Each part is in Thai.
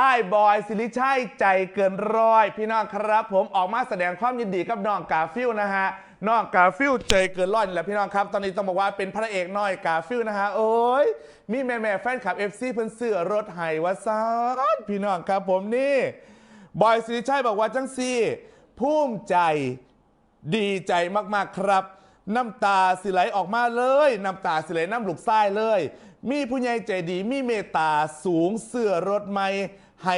อ้ายบอยสิริชัยใจเกินร้อย พี่น้องครับ ผมออกมาแสดงความยินดีกับน้องกาฟิลนะฮะน้องกาฟิลใจเกินร้อยนี่แหละพี่น้องครับ ตอนนี้ต้องบอกว่าเป็นพระเอกน้อยกาฟิลนะฮะโอ้ยมีแม่แม่แฟนคลับเอฟซีเพิ่นเสื้อรถไห้วาซานพี่น้องครับผมนี่บอยสิริชัยบอกว่าจังซี่ภูมิใจดีใจมากๆครับ น้ำตาสิไหลออกมาเลยน้ำตาสิไหลน้ำหลุกไส้เลย มีผู้ใหญ่ใจดีมีเมตตาสูงเสื้อรถไม่ ให้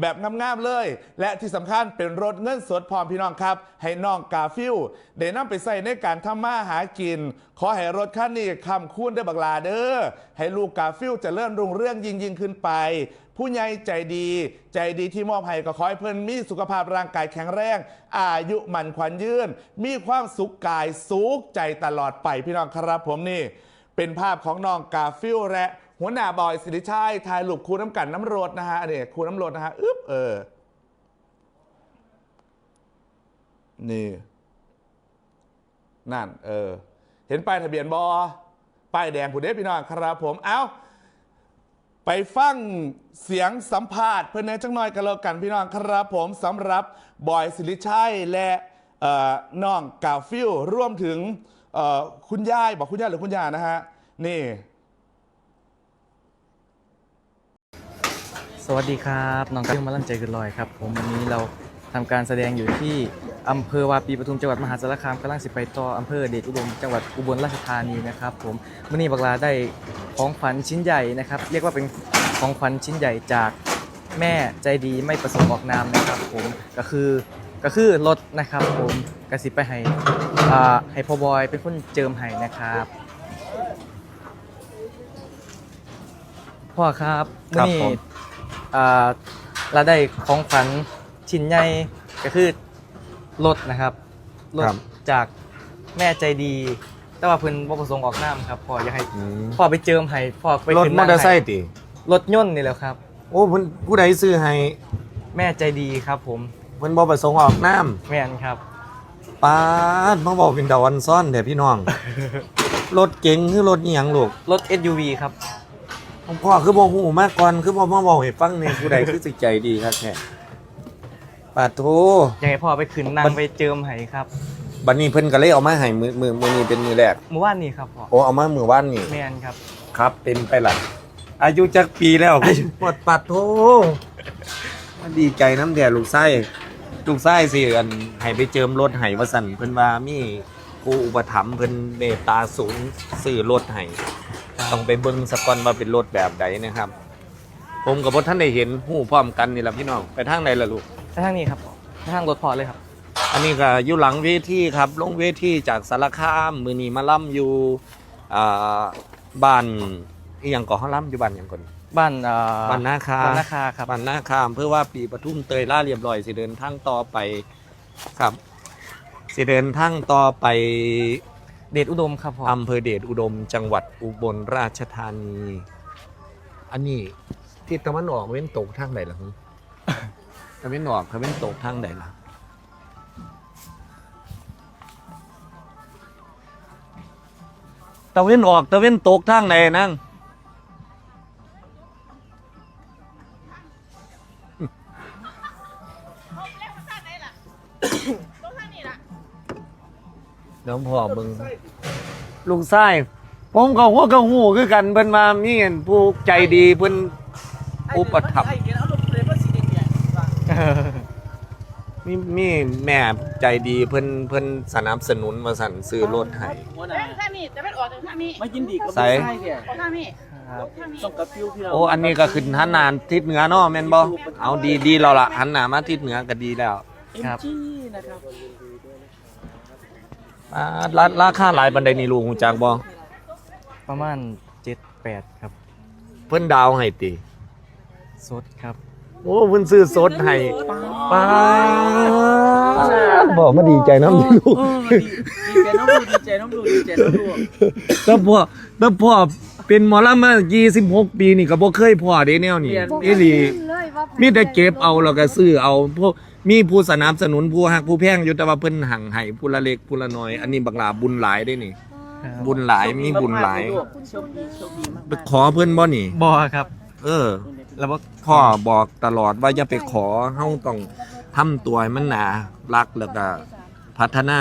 แบบงามๆเลย และที่สำคัญเป็นรถเงินสดพร้อมพี่น้องครับ ให้น้องกาฟิลได้นำไปใส่ในการทำมาหากิน ขอให้รถคันนี้คำคูณได้บักลาเด้อให้ลูกกาฟิลจะเลื่อนรุ่งเรื่องยิ่งยิ่งๆขึ้นไป ผู้ใหญ่ใจดี ใจดีที่มอบให้ก็ขอให้เพิ่อนมีสุขภาพร่างกายแข็งแรง อายุมันขวัญยืน มีความสุขกายสุขใจตลอดไปพี่น้องครับผมนี่ เป็นภาพของน้องกาฟิลและ หัวหน้าบอยสิริชัยถ่ายรูปคูน้ำกันน้ำรดนะฮะอันนี้คูน้ำรดนะฮะอึ๊บเออ นี่ นั่น เออ เห็นป้ายทะเบียนบอป้ายแดงผู้เด้พี่น้องครับผม เอ้า ไปฟังเสียงสัมภาษณ์เพื่อนในจังน้อยกันแล้วกันพี่น้องครับผมสำหรับบอยสิริชัยและน้องกาฟิลร่วมถึงคุณยายบอกคุณยายหรือคุณยานะฮะ นี่ สวัสดีครับน้องกาฟิลมาลั่นใจเกินลอยครับผมวันนี้เราทำการแสดงอยู่ที่อำเภอวาปีปทุมจังหวัดมหาสารคามกำลังสิไปต่ออำเภอเดชอุดมจังหวัดอุบลราชธานีนะครับผมวันนี้บักลาได้ของขวัญชิ้นใหญ่นะครับ เรียกว่าเป็นของขวัญชิ้นใหญ่จากแม่ใจดีไม่ประสงค์ออกนามนะครับผมก็คือก็คือรถนะครับผมกระสิไปให้อ่าให้พ่อบอยเป็นคนเจิมให้นะครับพ่อครับครับนี่ อ่าเราได้ของขวัญชิ้นใหญ่ก็คือรถนะครับรถครับ จากแม่ใจดี แต่ว่าเพิ่นบ่ประสงค์ออกนามครับพ่ออยากให้อืมพ่อไปเจิมให้พ่อไปรถขึ้นมอเตอร์ไซนั่งค์ติให้รถยนต์นี่แหละครับ โอ้เพิ่นผู้ใดซื้อให้แม่ใจดีครับ ผมเพิ่นบ่ประสงค์ออกน้แม่นครับำปาดมาบอกเป็นดาวันซ่อนแต่พี่น้อง รถเก๋งคือรถอีหยังลูกรถ SUV ครับ พ่อคือบ่ฮู้มาก่อนคือบ่มาบอกให้ฟังเนี่ยผู้ใดคือสิใจดีครับแท้ปาดโทอยากให้พ่อไปขึ้นนั่งมันไปเจิมให้ครับบัดนี้เพิ่นก็เลยเอามาให้มือมือมื้อนี้เป็นมือแรกเมื่อวานนี้ครับพ่อโอ้เอามามื้อวานนี่แม่นครับครับ เป็นไปล่ะอายุจักปีแล้วปวดปัดโทมันดีใจน้ำแด่ลูกไส้ลูกไส้สิอันให้ไปเจิมรถให้ว่าสั่นเพิ่นว่ามี ครูอุปถัมภ์เพิ่นเมตตาสูงซื้อรถให้ต้องไปเบิ่งสกอนว่าเป็นรถแบบใดนะครับ ผมกับพ่ท่านได้เห็นหู้พร้อมกันนี่แหละพี่น้องไปทางไหนล่ะลูกไปทางนี้ครับพ่อไปทางรถพ่อเลยครับ อันนี้ก็อยู่หลังเวทีครับลงเวทีจากสารคามมือนี้มาล่ำอยู่อ่าบ้านอีหยังก่อห้องล่ำอยู่บ้านหยังก่อนบ้านเอ่อบ้านนาคาบ้านนาคาครับบ้านนาคามเพื่อว่าปีปทุมเตยล่าเรียบร้อยสิเดินทางต่อไปครับ สิเดินทางต่อไปเดชอุดมครับพ่ออำเภอเดชอุดม จังหวัดอุบลราชธานี อันนี้ที่ตะวันออกเว้นตกทางไหนล่ะฮึตะวันออกเขาเว้นตกทางไหนล่ะตะเว้นออกตะเว้นตกทางไหนนั่ง เดี๋ยวพ่อมึงลุงไส้ผมก็หัวก็หูคือกันเพิ่นมามีเงินผู้ใจดีเพิ่นอุปถัมภ์มีมีแม่ใจดีเพิ่นเพิ่นสนับสนุนมาสั่นซื้อรถให้เล่นข้างนี้จะเป็นออกจากข้างนี้มายินดีกับใส่ใช่เนี่ยออกข้างนี้ครับข้างนี้ต้องกับฟิวพี่เราโอ้อันนี้ก็ขึ้นหันหน้าทิศเหนือเนาะแม่นบ่เอาดีดีแล้วล่ะหันหน้ามาทิศเหนือก็ดีแล้วครับจี้นะครับ อ่าราราคาหลายบันไดนี่ลุงฮู้จักบ่ประมาณ7-8ครับเพิ่นดาวให้ติ สดครับโอ้เพิ่นซื้อสดให้ป้าดบอกมาดีใจนำลูกเออดีดีใจน้องดูดีใจน้องดูดีใจน้องดูแล้วพ่อแล้วพ่อเป็นหมอลำมา26 ปีนี่ก็บ่เคยพ่อเด้แนวนี้อีหลีมีแต่เก็บเอาแล้วก็ซื้อเอาพวก มีผู้สนับสนุนผู้ฮักผู้แพงอยู่แต่ว่าเพิ่นหังให้ผู้ละเล็กผู้ละน้อย อันนี้บักหลาบุญหลายได้นี่ครับบุญหลายมีบุญหลาย โชคดีโชคดีมากไปขอเพิ่นบ่นี่ บอครับ เออ แล้วว่าพ่อบอกตลอดว่าอย่าไปขอเฮาต้องทำตัวให้มันหนารักแล้วก็พัฒนา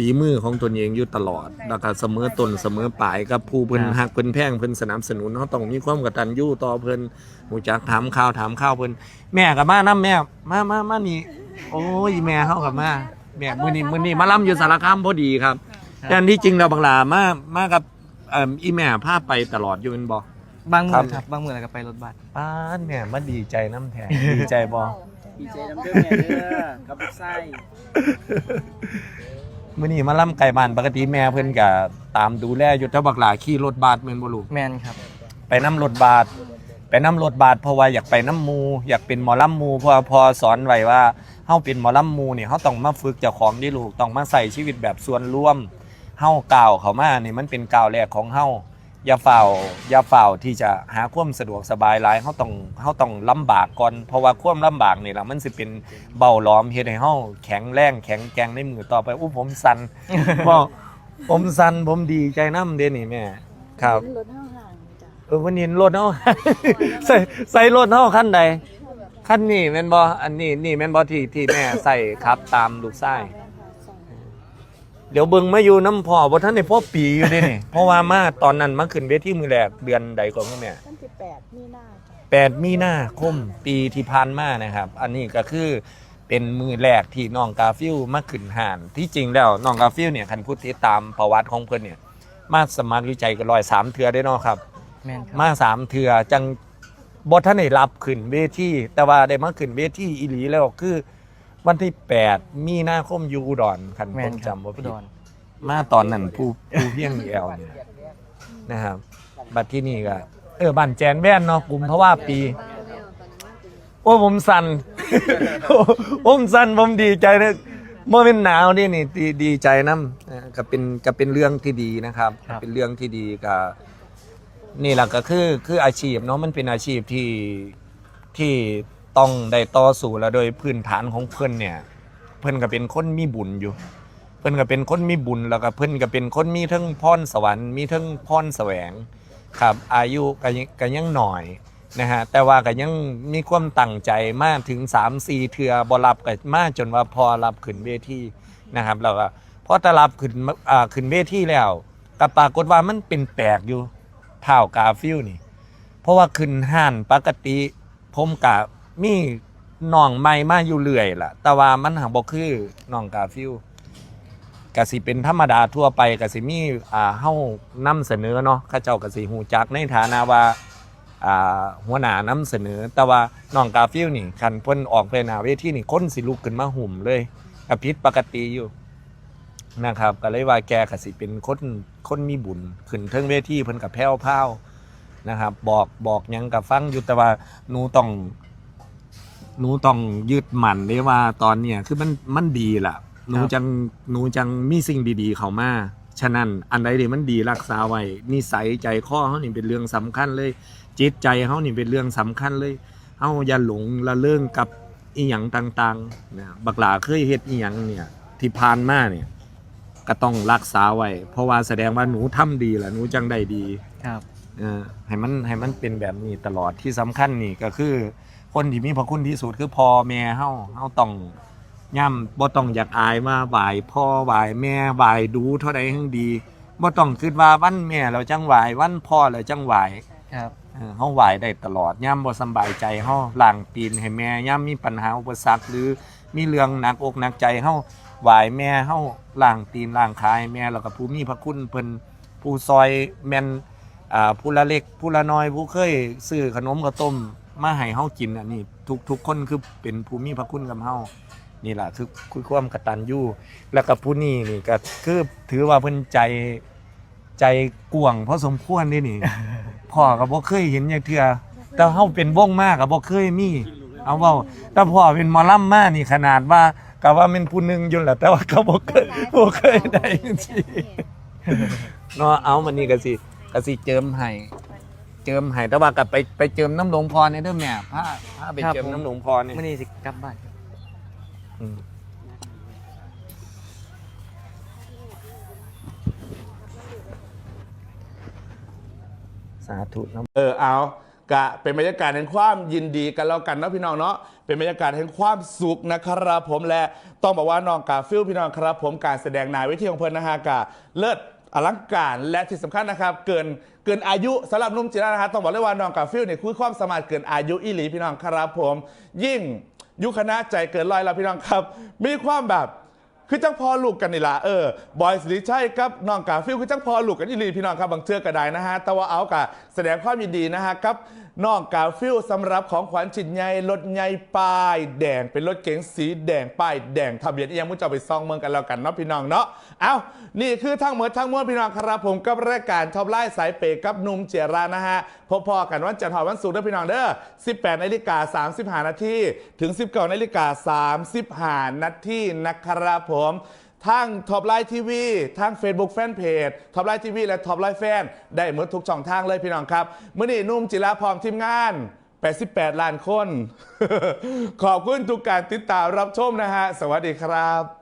ฝีมือของตนเองอยู่ตลอดแล้วก็เสมอตนเสมอปลายกับผู้เพิ่นฮักเพิ่นแพงเพิ่นสนับสนุนเฮาต้องมีความกตัญญูต่อเพิ่นหูจักถามข่าวถามข้าวเพิ่นแม่ก็มานํแม่มามามานี่ โอ้ยแม่เฮากับมาแม่มื้อนี้มื้อนี้มาล่ำอยู่สารคามพอดีครับแต่อันที่จริงแล้วบางหลามามากับเอ่ออีแม่พาไปตลอดอยู่แม่นบ่บางมืครัอบครับบางมือแล้วก็ไปรถบัสป้านแม่มาดีใจน้ำแทนดีใจบ่ดีใจน้ำเด้อแม่เด้อกับลูกไส้ มื่อนี้มาล่ำไก่บ้านปกติแม่เพิ่นก็ตามดูแลอยู่แต่บักหลาขี่รถบาสแม่นบ่ลูกแมนครับ ไปน้ำรถบาสไปน้ำรถบาสเพราะว่าอยากไปน้ำหมูอยากเป็นหมอลำหมูเพอพอสอนไว้ว่าเฮาเป็นหมอลำหมูนี่เฮาต้องมาฝึกเจ้าของดิลูกต้องมาใส่ชีวิตแบบส่วนรวมเฮาก้าวเข้ามานี่มันเป็นก้าวแรกของเฮา อย่าเฝ้าอย่าเฝ้าที่จะหาความสะดวกสบายหลายเฮาต้องเฮาต้องลำบากก่อนเพราะว่าความลำบากนี่ล่ะมันสิเป็นเบาหลอมเฮ็ดให้เฮาแข็งแรงแข็งแกร่งในมือต่อไปอู้ผมสั่นบอกผมสั่นผมดีใจน้ำเด้นี่แม่ครับรถห้างห่างจ้ะเออวันนี้รถเฮา ใส่ใส่รถเฮาคันใดคันนี้แม่นบ่อันนี้นี่แม่นบ่ที่ที่แม่ใส่ครับตามลูกชาย เดี๋ยวเบิ่งมาอยู่น้ำพ่อบ่ทันได้พ่อปีอยู่เด้นี่ เพราะว่ามาตอนนั้นมาขึ้นเวทีมือแรกเดือนใดก่อนคุณแม่ตั้งแต่แปดมีนาจ้ะ8มีนาคมปีที่ผ่านมานะครับ อันนี้ก็คือเป็นมือแรกที่น้องกาฟิลมาขึ้นหานที่จริงแล้วน้องกาฟิลเนี่ยคันพูดติดตามประวัติของเพิ่นเนี่ยมาสมัครวิจัยกันร้อยสามเทือได้เนาะครับ แมนครับมาสามเทือจังบทท่านได้รับขึ้นเวทีแต่ว่าได้มาขึ้นเวทีอีหลีแล้วคือ วันที่ 8 มีนาคมอยู่อุดรคันแมผนมครับจำบ่อุผิดดรมาตอนนั้นผู้ผู้เพียงแอวเนี่ยนะครับ บัดที่นี่ก็เออบ้านแจนแว่นเนาะกลุ่มเพราะว่าปี โอ้ผมสั่น ผมสั่นผมดีใจนะเมื่อเป็นหนาวนี่นี่ดีดีใจน้ำนะก็เป็นก็เป็นเรื่องที่ดีนะครับครับ เป็นเรื่องที่ดีก็นี่แหละก็คือคืออาชีพเนาะมันเป็นอาชีพที่ที่ ต้องได้ต่อสู้แล้วโดยพื้นฐานของเพื่อนเนี่ย เพื่อนก็เป็นคนมีบุญอยู่ เพื่อนก็เป็นคนมีบุญแล้วก็เพื่อนก็เป็นคนมีทั้งพรสวรรค์มีทั้งพรแสวงครับอายุก็ยังก็ยังหน่อยนะฮะแต่ว่าก็ยังมีความตั้งใจมากถึง3 4เทือบรับก็มาจนว่าพอรับขึ้นเวทีนะครับแล้วก็พอตะรับขึ้นอ่าขึ้นเวทีแล้วก็ปรากฏว่ามันเป็นแปลกอยู่เท่ากาฟิลนี่ เพราะว่าขึ้นห้านปกติผมกะ มีน้องใหม่มาอยู่เรื่อยล่ะ แต่ว่ามันหักบ่คือน้องกาฟิลกสิเป็นธรรมดาทั่วไปกสิมีอ่าเฮานำเสนอเนาะข้าเจ้ากสิฮู้จักในฐานะว่าอ่าหัวหน้านำเสนอ แต่ว่าน้องกาฟิลนี่คันเพิ่นออกไปหน้าเวทีนี่คนสิลุกขึ้นมาหุ่มเลยก็ผิดปกติอยู่นะครับก็เลยว่าแกกสิเป็นคนคนมีบุญขึ้นเทิงเวทีเพิ่นกับแพ้วพาวนะครับ บอกบอกยังกับฟังอยู่แต่ว่าหนูต้อง หนูต้องยึดมั่นได้ว่าตอนเนี้ยคือมันมันดีล่ะหนูจังหนูจังมีสิ่งดีๆ เข้ามาฉะนั้นอันใดที่มันดีรักษาไว้นิสัยใจข้อเฮานี่เป็นเรื่องสำคัญเลย จิตใจเฮานี่เป็นเรื่องสำคัญเลยเฮาอย่าหลงละเริงกับอีหยังต่างๆนะบักหลาเคยเฮ็ดอีหยังเนี่ยที่ผ่านมาเนี่ยก็ต้องรักษาไว้เพราะว่าแสดงว่าหนูทำดีล่ะหนูจังได้ดีครับเออให้มันให้มันเป็นแบบนี้ตลอดที่สำคัญนี่ก็คือ คนที่มีพระคุณที่สุดคือพ่อแม่เฮาเฮาต้องย่ำบ่ต้องอยากอายมาไหว้พ่อไหว้แม่ไหว้ดูเท่าใดทั้งดีบ่ต้องคิดว่าวันแม่เราจังไหว้วันพ่อเราจังไหว้ครับเออเฮาไหว้ได้ตลอดย่ำบ่สำบายใจเฮาล้างตีนให้แม่ย่ำมีปัญหาอุปสรรคหรือมีเรื่องหนักอกหนักใจเฮาไหว้แม่เฮาล้างตีนล้างขาให้แม่แล้วก็ผู้มีพระคุณเพิ่นผู้ซอยแม่นอ่าผู้ละเล็กผู้ละน้อยผู้เคยซื้อขนมข้าวต้ม มาให้เฮากินอันนี้ทุกทุกคนคือเป็นผู้มีพระคุณกับเฮานี่แหละคือคือความกตัญญูแล้วก็ผู้นี้นี่ก็คือถือว่าเพิ่นใจใจกว้างพอสมควรเด้นี่ พ่อก็บ่เคยเห็นอย่างเทื่อแต่เฮาเป็นวงมากก็บ่เคยมี เอาเว้าแต่พ่อเป็นหมอลำมานี่ขนาดว่าก็ว่าเป็นผู้หนึงอยู่แหละแต่ว่าก็บ่เคยบ่เคยได้จังซี่เนาะเอามันนี่ก็สิก็สิเจิมให้ เจิมให้แต่ว่าก็ไปไปเจิมน้ำหลวงพรในเด้อแม่พาพาไปครับเจิมผมน้ำหลวงพรนี่มื่อนี้สิกลับบ้านครับอืมสาธุนะ เออเอากะเป็นบรรยากาศแห่งความยินดีกันแล้วกันเนาะพี่น้องเนาะเป็นบรรยากาศแห่งความสุขนะครับผมและต้องบอกว่าน้องกาฟิลพี่น้องครับผมการแสดงนายเวทีของเพิ่นนะฮะกะเลิศ อลังการและที่สำคัญนะครับ เกินเกินอายุสำหรับนุ่มจีรานะฮะต้องบอกเลยว่าน้องกาฟิลเนี่ยคือความสามารถเกินอายุอีหลีพี่น้องครับผม ยิ่งยุคคณะใจเกินลอยแล้วพี่น้องครับ มีความแบบคือจังพอลูกกันนี่ละเออบอยสิริชัยกับน้องกาฟิลคือจังพอลูกกันอีหลีพี่น้องครับบางเชือกก็ได้นะฮะแต่ว่าเอากะแสดงความยินดีนะฮะกับ นองกาฟิลสำหรับของขวัญชิ้นใหญ่รถใหญ่ป้าย แดงเป็นรถเก๋งสีแดงป้ายแดงทะเบียนอียังมุ่งจะไปซองเมืองกันแล้วกันเนาะพี่น้องเนาะเอานี่คือทั้งหมดทั้งมวลพี่น้องครับผมกับรายการท็อปไลน์สายเปย์กับนุ่มเจรานะฮะพบพอกันวันจันทร์วันศุกร์เด้อพี่น้องเด้อ18นาฬิกา35นาทีถึง 19นาฬิกา35นาทีนะครับผม ทั้งท็อปไลน์ทีวีทั้ง Facebook Fanpage ท็อปไลน์ทีวีและท็อปไลน์แฟน ได้หมดทุกช่องทางเลยพี่น้องครับเมื่อนี้นุ่มจิราพร้อมทีมงาน 88 ล้านคน ขอบคุณทุกการติดตามรับชมนะฮะ สวัสดีครับ